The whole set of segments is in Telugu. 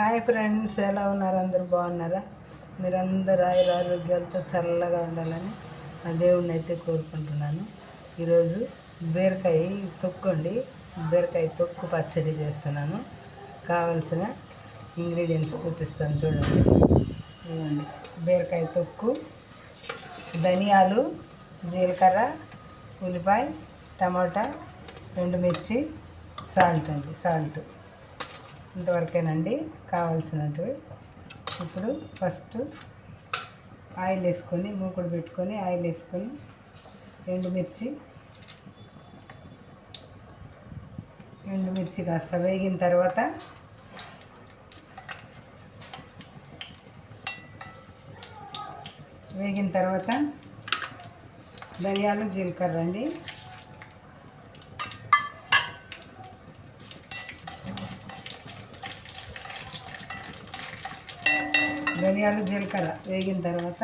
హాయ్ ఫ్రెండ్స్ ఎలా ఉన్నారు? అందరు బాగున్నారా? మీరందరూ ఆయుర ఆరోగ్యాలతో చల్లగా ఉండాలని ఆ దేవుణ్ణి అయితే కోరుకుంటున్నాను. ఈరోజు బీరకాయ తొక్కండి. బీరకాయ తొక్కు పచ్చడి చేస్తున్నాను. కావలసిన ఇంగ్రీడియంట్స్ చూపిస్తాను చూడండి. ఇవ్వండి బీరకాయ తొక్కు ధనియాలు జీలకర్ర ఉల్లిపాయ టమాటా ఎండుమిర్చి సాల్ట్ అండి సాల్ట్. ఇంతవరకేనండి కావాల్సినవి ఇప్పుడు ఫస్ట్ ఆయిల్ వేసుకొని మూకుడు పెట్టుకొని ఆయిల్ వేసుకొని ఎండుమిర్చి ఎండుమిర్చి కాస్త వేగిన తర్వాత వేగిన తర్వాత ధనియాలు జీలకర్ర అండి. ధనియాలు జీలకర్ర వేగిన తర్వాత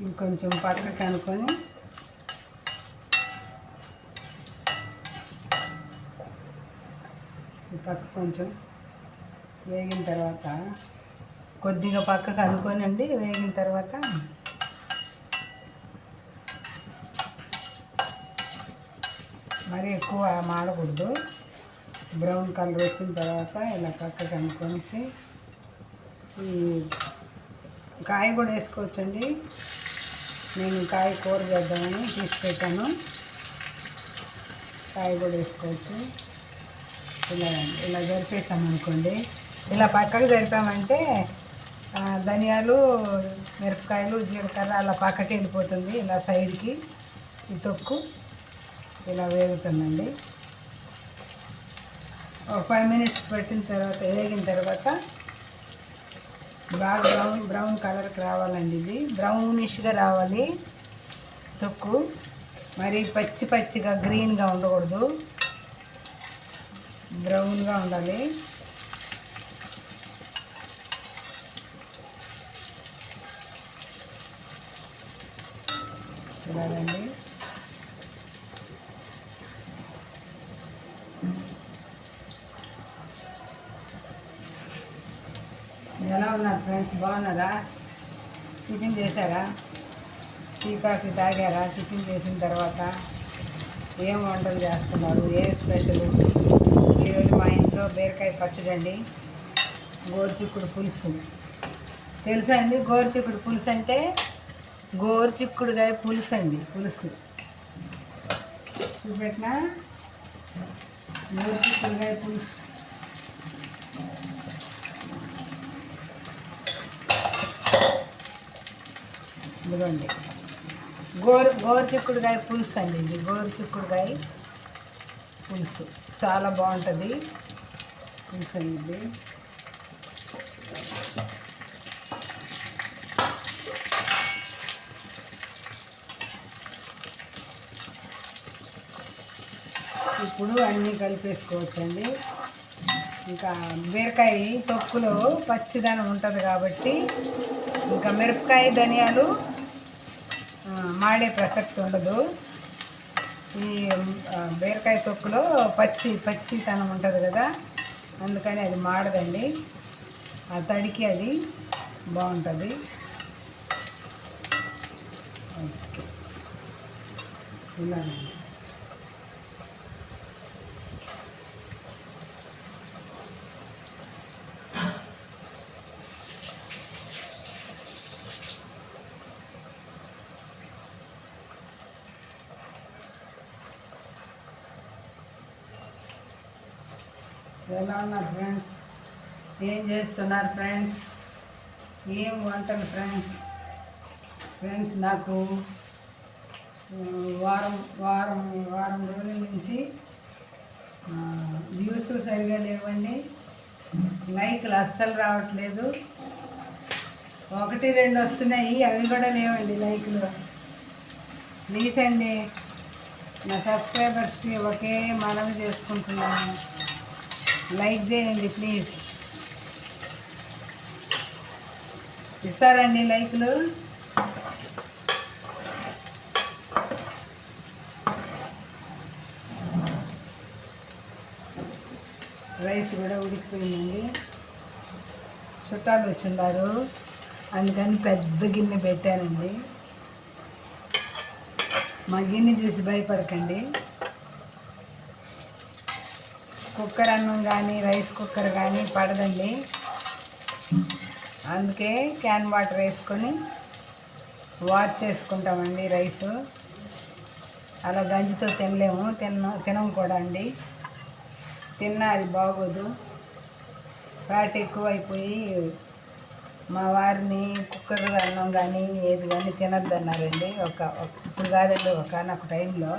ఇంకొంచెం పక్కకి అనుకొని ఈ పక్క కొంచెం వేగిన తర్వాత కొద్దిగా పక్కకు అనుకోనండి వేగిన తర్వాత మరి ఎక్కువ మాడకూడదు. బ్రౌన్ కలర్ వచ్చిన తర్వాత ఇలా పక్కకి అనుకొనేసి ఈ కాయ కూడా వేసుకోవచ్చండి. నేను కాయ కూర చేద్దామని తీసి పెట్టాను. కాయ కూడా వేసుకోవచ్చు. ఇలా ఇలా జరిపేసాం అనుకోండి. ఇలా పక్కకు జరిపామంటే ధనియాలు మిరపకాయలు జీలకర్ర అలా పక్కకి వెళ్ళిపోతుంది. ఇలా సైడ్కి ఈ తొక్కు. ఇలా వేగుతుందండి ఒక ఫైవ్ మినిట్స్ పెట్టిన తర్వాత వేగిన తర్వాత బాగా బ్రౌన్ బ్రౌన్ కలర్కి రావాలండి ఇది. బ్రౌనిష్గా రావాలి. తొక్కు. మరి పచ్చి పచ్చిగా గ్రీన్గా ఉండకూడదు. బ్రౌన్గా ఉండాలి. చూడాలండి ఫ్రెండ్స్ బాగున్నారా? టిఫిన్ చేశారా? టీ కాఫీ తాగారా? టిఫిన్ చేసిన తర్వాత ఏం వంటలు చేస్తున్నారు? ఏ స్పెషల్? ఈరోజు మా ఇంట్లో బీరకాయ పచ్చడి అండి గోరుచిక్కుడు పులుసు. తెలుసా అండి? గోరుచిక్కుడు పులుసు అంటే గోరుచిక్కుడుగాయ పులుసు అండి పులుసు. చూపెట్టినా? గోరుచిక్కుడుగాయ పులుసు. ఇదిగోండి. గోరు గోరు చిక్కుడుకాయ పులుసు అండి ఇది. గోరు చిక్కుడుకాయ పులుసు. చాలా బాగుంటుంది. పులుసు అండి ఇప్పుడు అన్నీ కలిపేసుకోవచ్చండి. ఇంకా బీరకాయ తొక్కులో పచ్చిదనం ఉంటుంది కాబట్టి ఇంకా మిరపకాయ ధనియాలు మాడే ప్రసక్తి ఉండదు. ఈ బీరకాయ తొక్కులో పచ్చి పచ్చితనం ఉంటుంది కదా అందుకని అది మాడదండి. ఆ తడికి అది బాగుంటుంది. ఓకే. ఎలా ఉన్నారు ఫ్రెండ్స్ ఏం చేస్తున్నారు ఫ్రెండ్స్ ఏం వంటలు ఫ్రెండ్స్ ఫ్రెండ్స్ నాకు వారం వారం వారం రోజుల నుంచి న్యూస్ వ్యూస్ సరిగా లేవండి. లైక్లు అస్సలు రావట్లేదు. ఒకటి రెండు వస్తున్నాయి. అవి కూడా లేవండి లైక్లు ప్లీజ్ అండి నా సబ్స్క్రైబర్స్కి ఒకే మనవి చేసుకుంటున్నాను. లైక్ చేయండి ప్లీజ్. ఇస్తారండి లైక్లు. రైస్ కూడా ఉడికిపోయిందండి. చుట్టాలు వచ్చిండారు. అందుకని పెద్ద గిన్నె పెట్టానండి. మా గిన్నె చూసి భయపడకండి. కుక్కర్ అన్నం కానీ రైస్ కుక్కర్ కానీ పడదండి. అందుకే క్యాన్ వాటర్ వేసుకొని వాష్ చేసుకుంటామండి రైసు. అలా గంజితో తినలేము తిన తినం కూడా అండి. తిన్నా అది బాగోదు. ఫ్యాట్ ఎక్కువైపోయి మా వారిని కుక్కర్ అన్నం కానీ ఏది కానీ తినద్దు అన్నారండి ఒక ఒక- ఇప్పుడు కాదండి ఒక నాకు టైంలో.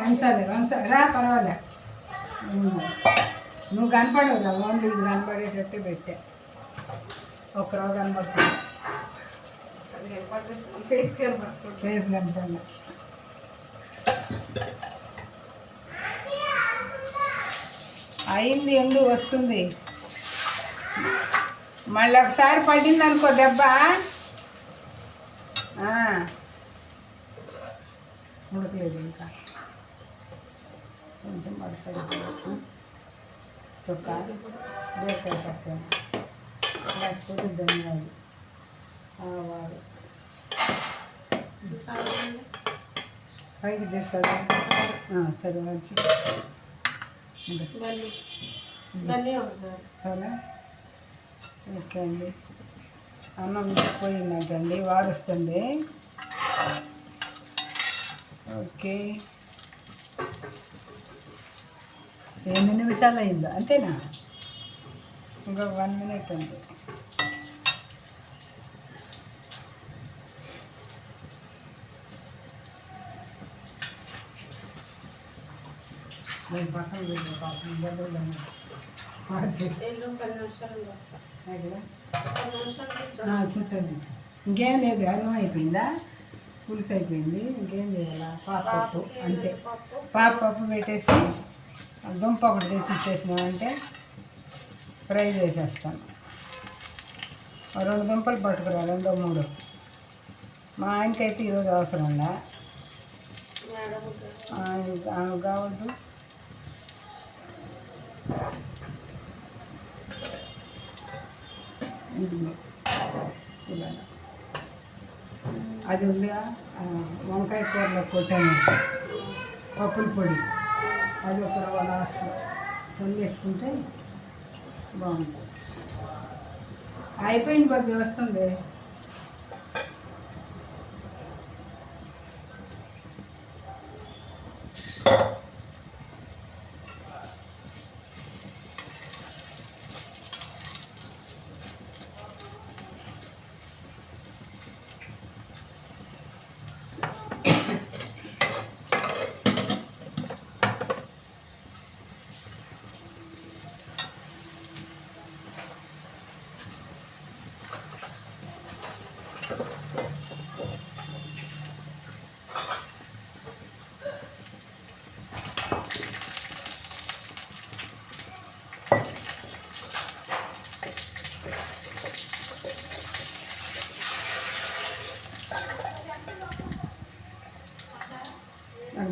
వంచాలి వంచాలి రా పర్వాలే. నువ్వు కనపడవు రా ఓన్లీ ఇది కనపడేటట్టు పెట్టా. ఒక రోజు కనపడుతుంది. ఫేస్ కనపడలే. అయింది ఎండు వస్తుంది. మళ్ళీ ఒకసారి పడింది అనుకో దెబ్బ. ఉడకలేదు ఇంకా. కొంచెం తొక్క బేకాయ పక్కన లేకపోతే ధనియాలు. ఆవాలు పైకి తెస్తుంది సరే వచ్చి. సరే ఓకే అండి. అన్నం పోయిందంటండి వారుస్తుంది ఓకే. ఎన్ని నిమిషాలు అయిందో అంతేనా? ఇంకొక వన్ మినిట్ ఉంది నేను పక్కన కూర్చోండి. ఇంకేం లేదు అన్నం అయిపోయిందా? పులుసు అయిపోయింది ఇంకేం చేయాలా? పాపప్పు అంతే. పాపప్పు పెట్టేసి దుంప ఒకటి తెచ్చి ఇచ్చేసినామంటే ఫ్రై చేసేస్తాను. రెండు దుంపలు పట్టుకురా రెండో మూడు. మా ఆయనకైతే ఈరోజు అవసరం ఉందా? ఆమె కావద్దు. ఇలా అది ఉందిగా వంకాయ కూరలో కొట్టాను పప్పుల పొడి. అది ఒక లాస్ట్ చల్లేసుకుంటే బాగుంటుంది. అయిపోయింది బాబు వ్యవస్థ ఉంది.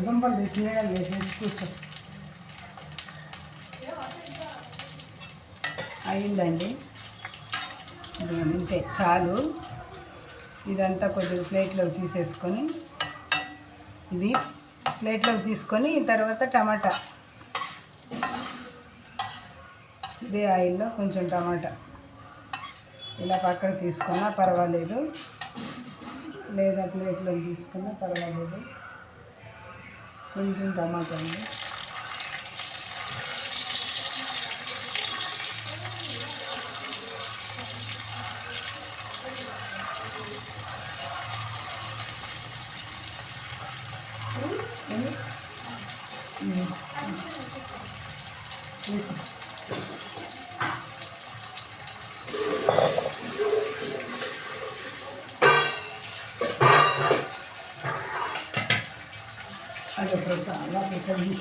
దుంపలు తెచ్చి నీడలు వేసేసి కూర్చో అయిందండి. ఇంతే చాలు. ఇదంతా కొద్దిగా ప్లేట్లోకి తీసేసుకొని ఇది ప్లేట్లోకి తీసుకొని తర్వాత టమాటా. ఇదే ఆయిల్లో కొంచెం టమాటా. ఇలా పక్కకు తీసుకున్నా పర్వాలేదు. లేదా ప్లేట్లోకి తీసుకున్నా పర్వాలేదు. కొంచెం టమాటా అండి అది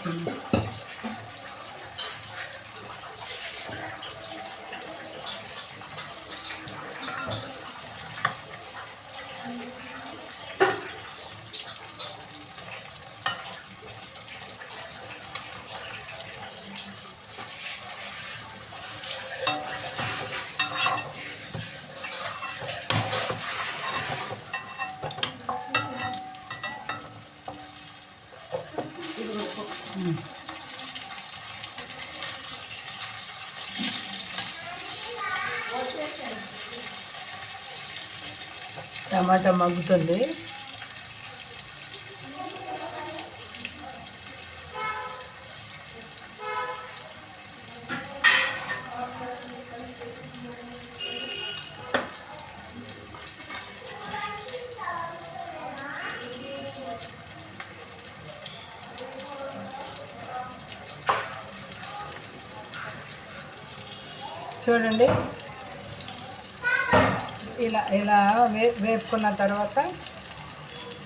Thank you. టమాటా మగ్గుతుంది. చూడండి. ఇలా ఇలా వే వేపుకున్న తర్వాత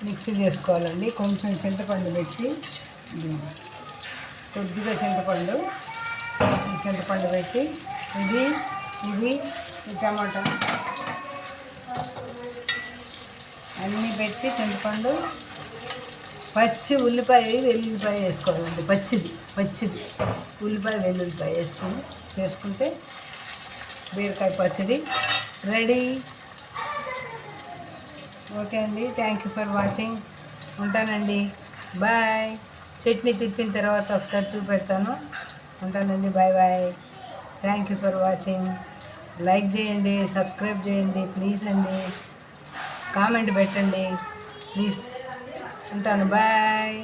మిక్సీ చేసుకోవాలండి. కొంచెం చింతపండు పెట్టి కొద్దిగా చింతపండు చింతపండు పెట్టి ఇది ఇది టమాటా అన్నీ పెట్టి చింతపండు పచ్చి ఉల్లిపాయ వెల్లుల్లిపాయ వేసుకోవాలండి. పచ్చిది పచ్చిది. ఉల్లిపాయ వెల్లుల్లిపాయ వేసుకొని చేసుకుంటే బీరకాయ పచ్చడి రెడీ. ఓకే అండి. థ్యాంక్ యూ ఫర్ వాచింగ్ ఉంటానండి. బాయ్ చట్నీ తిప్పిన తర్వాత ఒకసారి చూపెడతాను. ఉంటానండి. Bye bye thank you for watching like చేయండి సబ్స్క్రైబ్ చేయండి ప్లీజ్ అండి. కామెంట్ పెట్టండి. ప్లీజ్ ఉంటాను. బాయ్